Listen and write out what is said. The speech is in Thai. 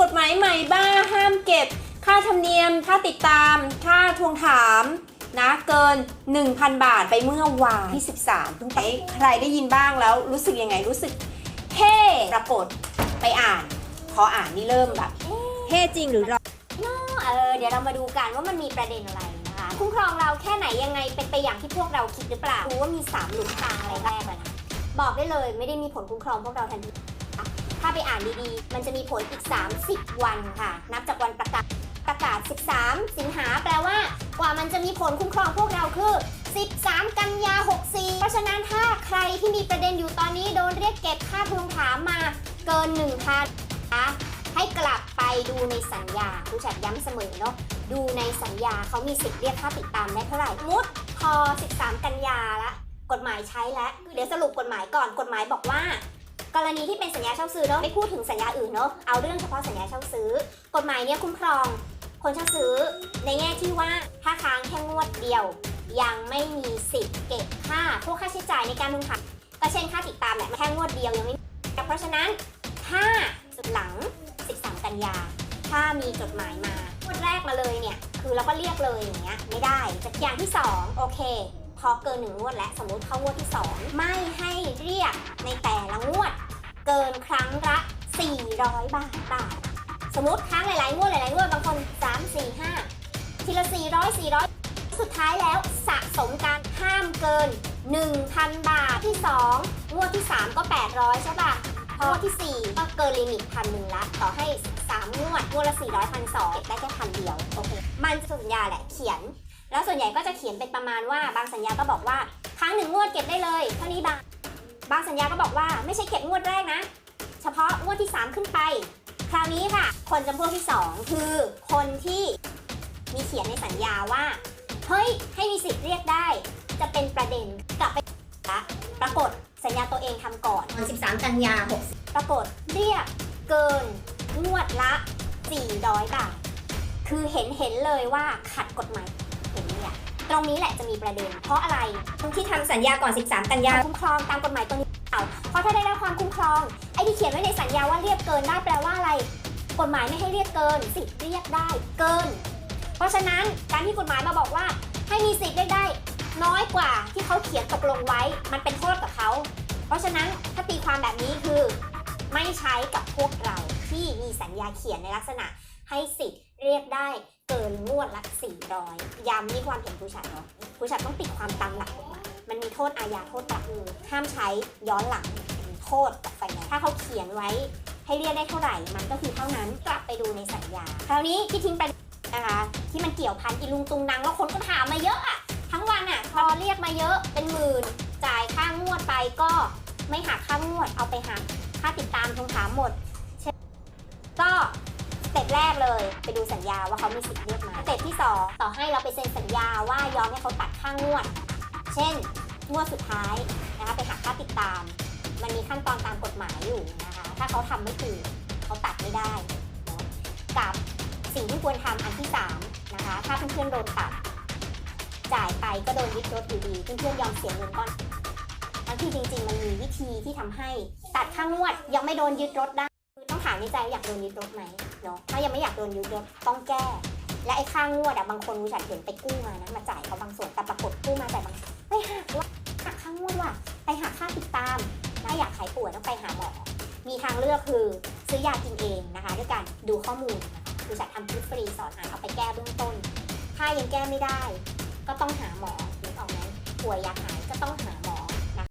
กฎหมายใหม่บ้าห้ามเก็บ ค่าธรรมเนียม ค่าติดตาม ค่าทวงถามนะเกิน 1,000 บาทไปเมื่อวานที่ 13เพิ่งไปใครได้ยินบ้างแล้วรู้สึกยังไงรู้สึกเฮ้ปรากฏไปอ่าน พออ่านนี่เริ่มแบบเฮ้จริงหรือรอเออเดี๋ยวเรามาดูกันว่ามันมีประเด็นอะไรนะคะคุ้มครองเราแค่ไหนยังไงเป็นไปอย่างที่พวกเราคิดหรือเปล่ารู้ว่ามี3หลุมทางอะไรแรกเลยนะบอกได้เลยไม่ได้มีผลคุ้มครองพวกเราทันที ถ้าไปอ่านดีๆ มันจะมีผลอีก 30 วันค่ะ นับจากวันประกาศประกาศ 13 สิงหาแปลว่า กว่ามันจะมีผลคุ้มครองพวกเราคือ 13 กันยา 64 เพราะฉะนั้นถ้าใครที่มีประเด็นอยู่ตอนนี้โดนเรียกเก็บค่าทวงถามมาเกิน1,000นะคะให้กลับไปดูในสัญญาผู้จัดย้ำเสมอเนาะดูในสัญญาเขามีสิทธิ์เรียกค่าติดตามได้เท่าไหร่มมุดพอ 13 กันยาละกฎหมายใช้แล้วเดี๋ยวสรุปกฎหมายก่อนกฎหมายบอกว่า กรณีที่เป็นสัญญาเช่าซื้อเนาะไม่พูดถึงสัญญาอื่นเนาะเอาเรื่องเฉพาะสัญญาเช่าซื้อ กฎหมายเนี้ยคุ้มครอง คนเช่าซื้อในแง่ที่ว่าถ้าค้างแค่งวดเดียว ยังไม่มีสิทธิ์เก็บค่าพวกค่าใช้จ่ายในการทวงถามก็เช่นค่าติดตามแหละแค่งวดเดียวยังไม่เพราะฉะนั้นถ้าสุดหลัง 13 กันยา ถ้ามีจดหมายมางวดแรกมาเลยเนี่ยคือเราก็เรียกเลยอย่างเงี้ยไม่ได้จากอย่างที่ 2 โอเค พอเกินหนึ่งงวดแล้วสมมุติเข้างวดที่ 2 ไม่ให้เรียกในแต่ละ เกินครั้งละ 400 บาทบาทสมมติค้างหลายๆงวดหลายๆงวดบางคน 3 4 5 ทีละ 400 400 สุดท้ายแล้วสะสมการห้ามเกิน 1,000 บาทที่ 2 งวดที่ 3 ก็ 800 ใช่ป่ะงวดที่ 4 ก็เกินลิมิตพันหนึ่งละต่อให้ 3 งวดงวดละ 400พันสองเก็บได้แค่พันเดียวโอเคมันสัญญาแหละเขียน แล้วส่วนใหญ่ก็จะเขียนเป็นประมาณว่าบางสัญญาก็บอกว่า ครั้งหนึ่งงวดเก็บได้เลยเท่านี้บาง บางสัญญาก็บอกว่าไม่ใช่เก็บงวดแรกนะ เฉพาะงวดที่ 3 ขึ้นไป คราวนี้ค่ะ คนจำพวกที่ 2 คือคนที่มีเขียนในสัญญาว่า เฮ้ย ให้มีสิทธิ์เรียกได้ จะเป็นประเด็นกลับไปละปรากฏสัญญาตัวเองทำก่อนวัน13 กันยา6ปรากฏเรียกเกินงวดละ 400 บาท คือเห็นเห็นเลยว่าขัดกฎหมาย ตรงนี้แหละจะมีประเด็น เพราะอะไรคนที่ทำสัญญาก่อน 13 กันยาคุ้มครองตามกฎหมายตัวนี้เปล่าเพราะถ้าได้รับความคุ้มครองไอ้ที่เขียนไว้ในสัญญาว่าเรียกเกินได้แปลว่าอะไร กฎหมายไม่ให้เรียกเกิน สิทธิ์เรียกได้เกิน เพราะฉะนั้นการที่กฎหมายมาบอกว่า ให้มีสิทธิ์เรียกได้ น้อยกว่าที่เขาเขียนตกลงไว้ มันเป็นโทษกับเขา เพราะฉะนั้นถ้าตีความแบบนี้คือ ไม่ใช้กับพวกเราที่มีสัญญาเขียนในลักษณะให้สิทธิ์ เรียกได้เกินงวดละ 400 ย้ำนี่ความเห็นผู้ชัดเนาะผู้ชัดต้องติดความตามหลักกฎหมายมันมีโทษอาญาโทษปรับคือห้ามใช้ย้อนหลังโทษกับไฟแนนซ์ถ้าเขาเขียนไว้ให้เรียกได้เท่าไหร่ มันก็คือเท่านั้นกลับไปดูในสัญญา คราวนี้ที่ทิ้งไปนะคะที่มันเกี่ยวพันอีลุงตุงนางแล้วคนก็ถามมาเยอะอะทั้งวันอะพอเรียกมาเยอะเป็นหมื่นจ่ายค่างวดไปก็ไม่หักค่างวดเอาไปหักค่าติดตามทงถามหมดก็ เต็ปแรกเลย ไปดูสัญญาว่าเขามีสิทธิ์เรียกมาสเต็ปที่สองต่อให้เราไปเซ็นสัญญาว่ายอมให้เขาตัดค่างวด เช่นงวดสุดท้ายนะคะไปหักค่าติดตาม มันมีขั้นตอนตามกฎหมายอยู่นะคะ ถ้าเขาทำไม่ถูกเขาตัดไม่ได้นะกับสิ่งที่ควรทำอันที่สามนะคะ ถ้าเพื่อนๆโดนตัด จ่ายไปก็โดนยึดรถอยู่ดีเพื่อนๆยอมเสียเงินก้อนทั้งที่จริงๆ มันมีวิธีที่ทำให้ตัดค่างวดยังไม่โดนยึดรถได้ คือต้องถามในใจอยากโดนยึดรถไหม เนาะถ้ายังไม่อยากโดนยึดรถต้องแก้ และไอ้ค่างวดอะบางคนรู้ฉันเห็นไปกู้มานะมาจ่ายเขาบางส่วนแต่ปรากฏกู้มาแต่บางไม่หักว่าหักค่างวดว่ะไปหักค่าติดตามถ้าอยากหายป่วยต้องไปหาหมอ มีทางเลือกคือซื้อยากินเองนะคะ ด้วยการดูข้อมูลนะคะคือฉันทำคลิปฟรีสอนอ่านเอาไปแก้เบื้องต้น ถ้ายังแก้ไม่ได้ ก็ต้องหาหมอนึกออกไหมป่วยอยากหายก็ต้องหา